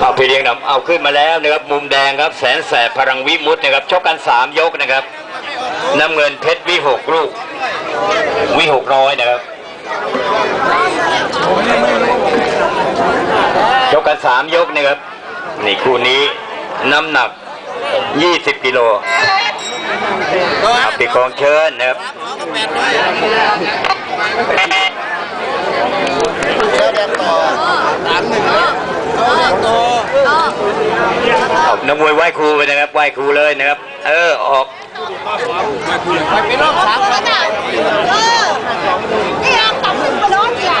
เอาพี่เลี้ยงนำเอาขึ้นมาแล้วนะครับมุมแดงครับ แสนแสบพลังวิมุตนะครับชกกันสามยกนะครับน้ำเงินเพชรวิหกลูกวิหกร้อยนะครับชกกันสามยกนะครับนี่คู่นี้น้ำหนัก 20 กิโลครับปีกองเชิญนะครับเอสามหนั กมวยไหว้ครูไปนะครับ ไหว้ครูเลยนะครับ เออ ออกเป็นรอบสามครั้งเออนี่ยังต่ำขึ้นไปร้อนเนี่ย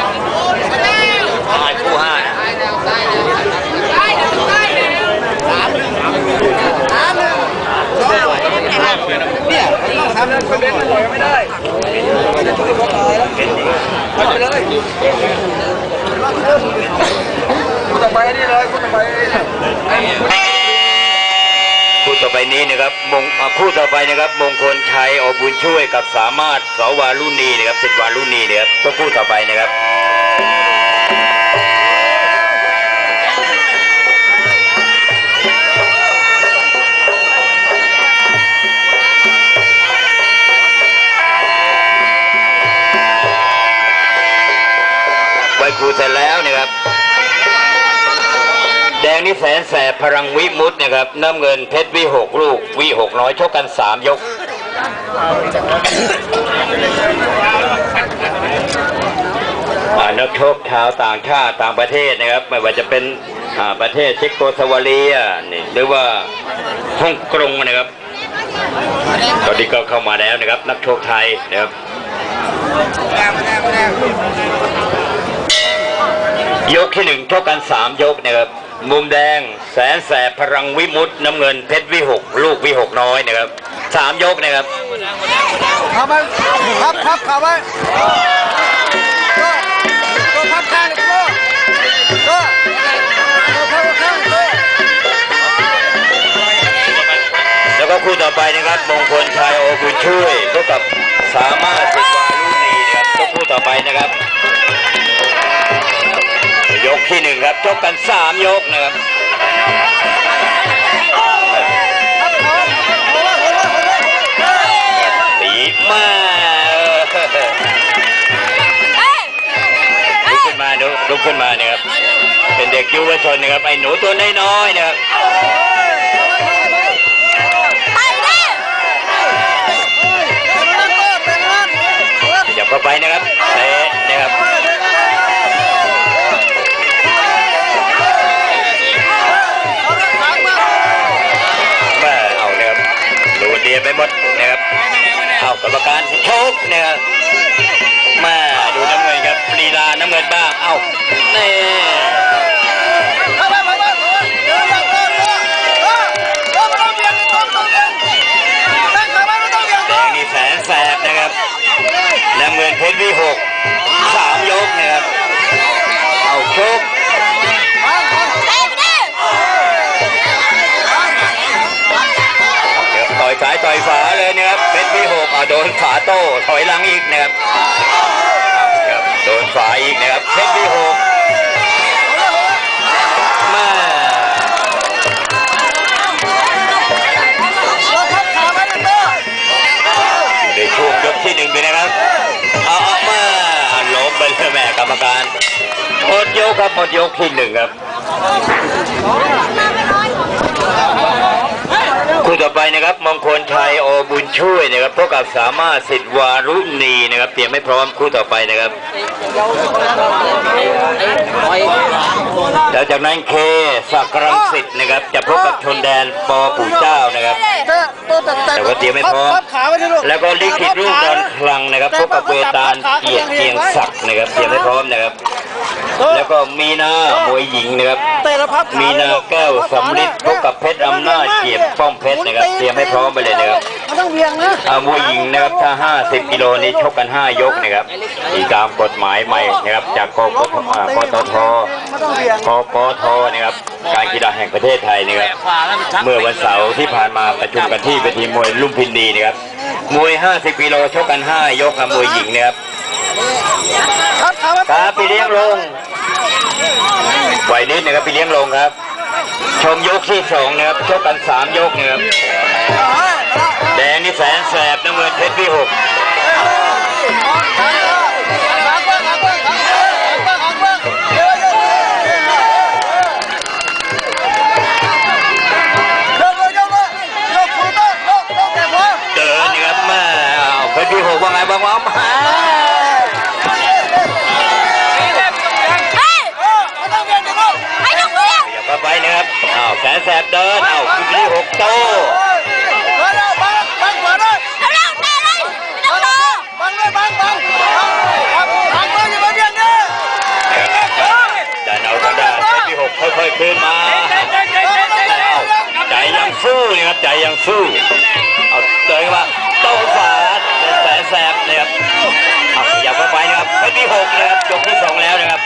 ห้าคู่ห้านะ ได้เดี๋ยวได้เดี๋ยว สามหนึ่งสามหนึ่งเนี่ยรอบสามหนึ่งสองร้อยไม่ได้ไปเลยกูต่อไปนี่เลยกูต่อไป คู่ต่อไปนี้นะครับมงคู่ต่อไปนะครับ มงคลชัยอบุญช่วยกับสามารถสวารุณีนะครับสิทธวารุณีนะครับตัวคู่ต่อไปนะครับไหวครูเสร็จแล้วนะครับ แดงนี่แสนแสบพลังวิมุตนะครับ น้ำเงินเพชรวิหกลูกวิหกน้อยชกกันสามยกอ่านักชกชาวต่างชาติต่างประเทศนะครับ ไม่ว่าจะเป็นประเทศเช็กโกสวาเลียนี่หรือว่าฮ่องกงนะครับ ตอนนี้ก็เข้ามาแล้วนะครับ นักโชคไทยนะครับยกที่หนึ่งชกกันสามยกนะครับ มุมแดงแสนแสบพลังวิมุตน้ำเงินเพชรวิหก ลูกวิหกน้อยนะครับสามยกนะครับขาไปพับพับขาไปก็ก็พับข้างเลยก็ก็พับข้างก็แล้วก็คู่ต่อไปนะครับมงคลชัยโอบุญช่วยพบกับสามารถสิทธิ์วารุณีนะครับก็คู่ต่อไปนะครับ นึ่งครับชกกันสามยกนะครับตีมาลุกขึ้นมาดูลุกขึ้นมาเนี่ยครับเป็นเด็กยุวชนนะครับไอ้หนูตัวน้อยๆนะครับไปดิขยับเข้าไปนะครับเตะนะครับ การชกนะครับม่ดูน้ำเงินครับลีลาน้ำเงินบ้างเอ้านี่แดงนี่แสนแสบนะครับน้ำเงินเพชรวิหกสามยกนะครับเอาชกเดี๋ยวต่อยซ้ายต่อยฝาเลยนะครับเพชรวิหก โดนฝาโต้ถอยหลังอีกนะครับครับโดนฝาอีกนะครับเพชรวิหกมาในช่วงยกที่หนึ่งไปนะครับเอาเอามาล้มไปเลยแม่กรรมการหมดยกครับหมดยกที่หนึ่งครับ คู่ต่อไปนะครับมงคลชัยโอบุญช่วยนะครับพบกับสามารถสิทธิวารุณีนะครับ เตรียมไม่พร้อมคู่ต่อไปนะครับ แล้วจากนั้นเคสักรังสิทธ์นะครับ จะพบกับชนแดนปอปู่เจ้านะครับแต่ว่าเตรียมไม่พร้อมแล้วก็ลิขิตรูปดอนคลังนะครับพบกับเวตาลเกียรติเกียงศักดิ์นะครับ เตรียมไม่พร้อมนะครับ แล้วก็มีนามวยหญิงนะครับเตะแล้วพับมีนาแก้วสำลิดพบกับเพชรอำนาจเกียรติป้อมเพชรนะครับ เตรียมให้พร้อมไปเลยนะครับมันต้องเวียงนะอามวยหญิงนะครับถ้า 50กิโลนี้ชกกัน 5 ยกนะครับอีกตามกฎหมายใหม่นะครับ จากกกทอ่ากตทมันต้องเวียงกกทนะครับการกีฬาแห่งประเทศไทยนะครับเมื่อวันเสาร์ที่ผ่านมาประชุมกันที่เวทีมวยลุ่มพินีนะครับมวย 50กิโลชกกัน 5 ยกครับมวยหญิงนะครับ พับขาไว้ตาปีเลี้ยงลงไหวนิดนะครับพี่เลี้ยงลงครับ ชมยกที่สองนะครับชกกันสามยกนะครับแดงนี่แสนแสบน้ำเงินเพชรพี่หก ใจยังสู้ เอาเดินเข้ามาโตฝาแสนแสบนะครับเอาอย่าเข้าไปนะครับเพชรพี่หกนะครับยกที่สองแล้วนะครับ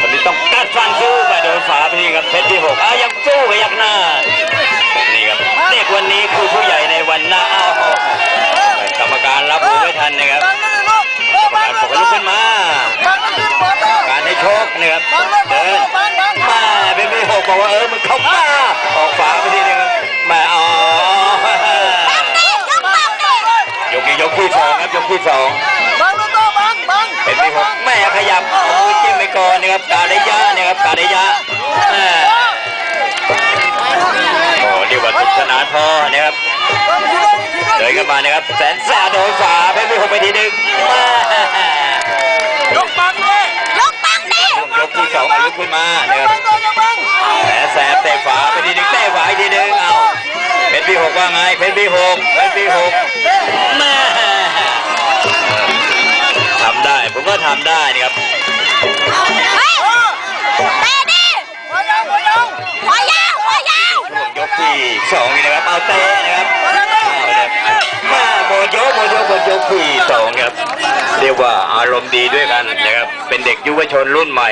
คนนี้ต้องกัดฟันสู้ไปโดนฝาไปทีครับเพชรที่หกอะยังสู้ไปยักหน้านี่ครับเด็กวันนี้คือผู้ใหญ่ในวันหน้าอ้ากรรมการรับหูไม่ทันนะครับกรรมการบอกให้ลุกขึ้นมาการให้โชคนะครับเดินมาเป็นพี่หกบอกว่าเออมึงเข้ามา ยกปากดิยกนี้ยกที่สองครับยกที่สองเป็นพี่หกแม่ขยับเอามือจิ้มไปก่อนนะครับกาเดยะนะครับกาเดยะแม่โอ้เดี๋ยวว่าสุขสนานพอนะครับเดินกันมานะครับแสนสาโดนฝาเพชรพี่หกไปทีหนึงแม่ยกปากดิยกที่สองเอาลุกขึ้นมานะครับแสนแสบเตะฝาไปทีหนึงเตะฝาอีกทีหนึงเอาเพชรพี่หกว่าไงเพชรพี่หกเพชรพี่หกแม่ ผมก็ทำได้นะครับเฮ้ยเตะดิหัวยาวหัวยาวยกที่สองนี่นะครับเอาเตะนะครับมาโมโยโมโยโมโยกที่สองครับ เรียกว่าอารมณ์ดีด้วยกันนะครับ เป็นเด็กยุวชนรุ่นใหม่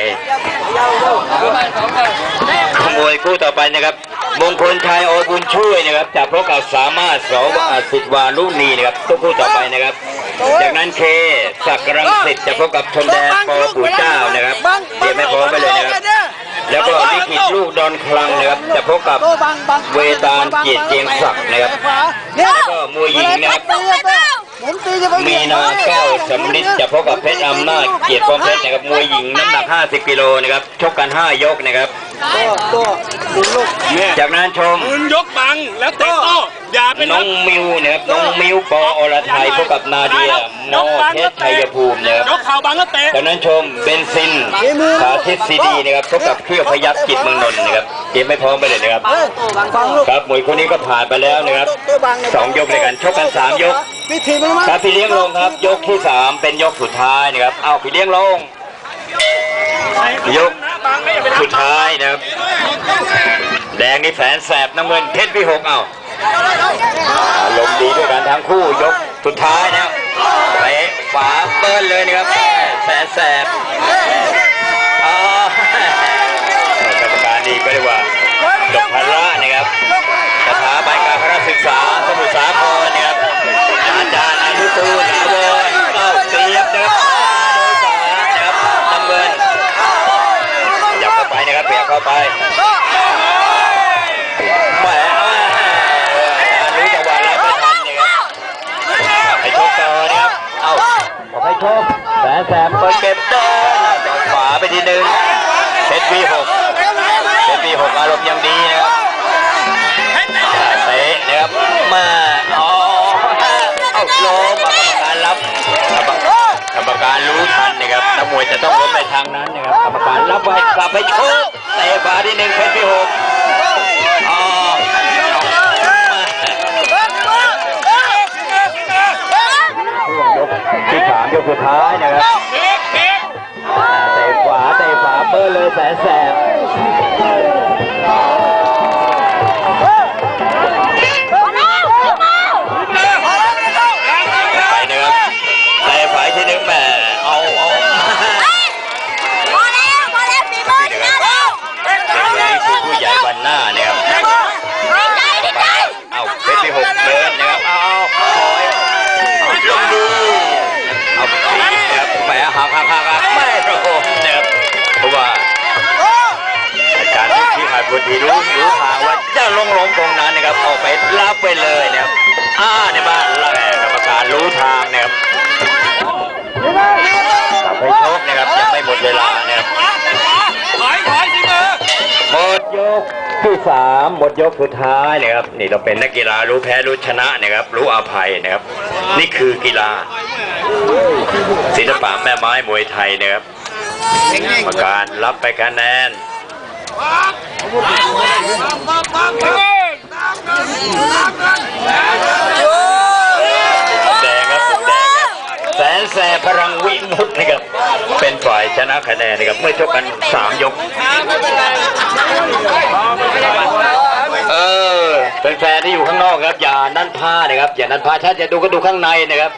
ขโมยคู่ต่อไปนะครับ มงคลชัยโอบุญช่วยนะครับจากพบกับสามารถสวสิทธิ์วารุณีนะครับตัวคู่ต่อไปนะครับ จากนั้นเคสักรังสิตจะพบกับชนแดนปอปู่เจ้านะครับเตรียมให้พร้อมไปเลยนะครับแล้วก็ลิขิตลูกดอนคลังนะครับจะพบกับเวตาลเกียรติเจียงศักดิ์นะครับเนี่ยแล้วก็มวยหญิงนะครับผมตีจะไปมีนาแก้วสำลิดจะพบกับเพชรอำนาจเกียรติกองเพชรนะครับมวยหญิงน้ำหนัก 50 กิโลนะครับชกกัน 5 ยกนะครับ ตัวตัวคุณลูกจากนั้นชมปืนยกบังแล้วเตะโต้อย่าเป็นน้องมิวนะครับน้องมิวปออรไทยพบกับนาเดียมอเพชรชัยภูมินะครับยกเข่าบังแล้วเตะจากนั้นชมเบนซินสาธิตซีดีนะครับพบกับเครื่องพยักจิตเมืองนนท์นะครับเตรียมไม่พร้อมไปเลยนะครับฟังลูกครับมวยคู่นี้ก็ผ่านไปแล้วนะครับสองยกในการชกกันสามยกวิธีมันมั้ครับพี่เลี้ยงลงครับ ยกที่สามเป็นยกสุดท้ายนะครับเอาพี่เลี้ยงลงยก สุดท้ายนะครับ แดงนี่แสนแสบน้ำเงินเพชรพี่หกเอาอารมดีด้วยกันทั้งคู่ยกสุดท้ายนะครับไปฝาเปิ้ลเลยนะครับแสนแสบอ๋อกรรมการนี่ก็เรียกว่า จะต้องล้ม รู้รู้ทางว่าจะลงลงตรงนั้นนะครับออกไปรับไปเลยนะครับอ่าเนี่ยบ้านแหละกรรมการรู้ทางนะครับกลับไปชกนะครับยังไม่หมดเวลานะครับถอยถอยสิมือหมดยกที่สามหมดยกสุดท้ายนะครับ นี่เราเป็นนักกีฬารู้แพ้รู้ชนะนะครับ รู้อภัยนะครับ นี่คือกีฬาศิลปะแม่ไม้มวยไทยนะครับกรรมการรับไปคะแนน แดงครับแดงครับแสนแสบพลังวิมุตนะครับ เป็นฝ่ายชนะคะแนนนะครับเมื่อชกกันสามยก เออเป็นแฟนที่อยู่ข้างนอกครับ อย่านั่นผ้านะครับ อย่านั่นผ้าถ้าจะดูก็ดูข้างในนะครับ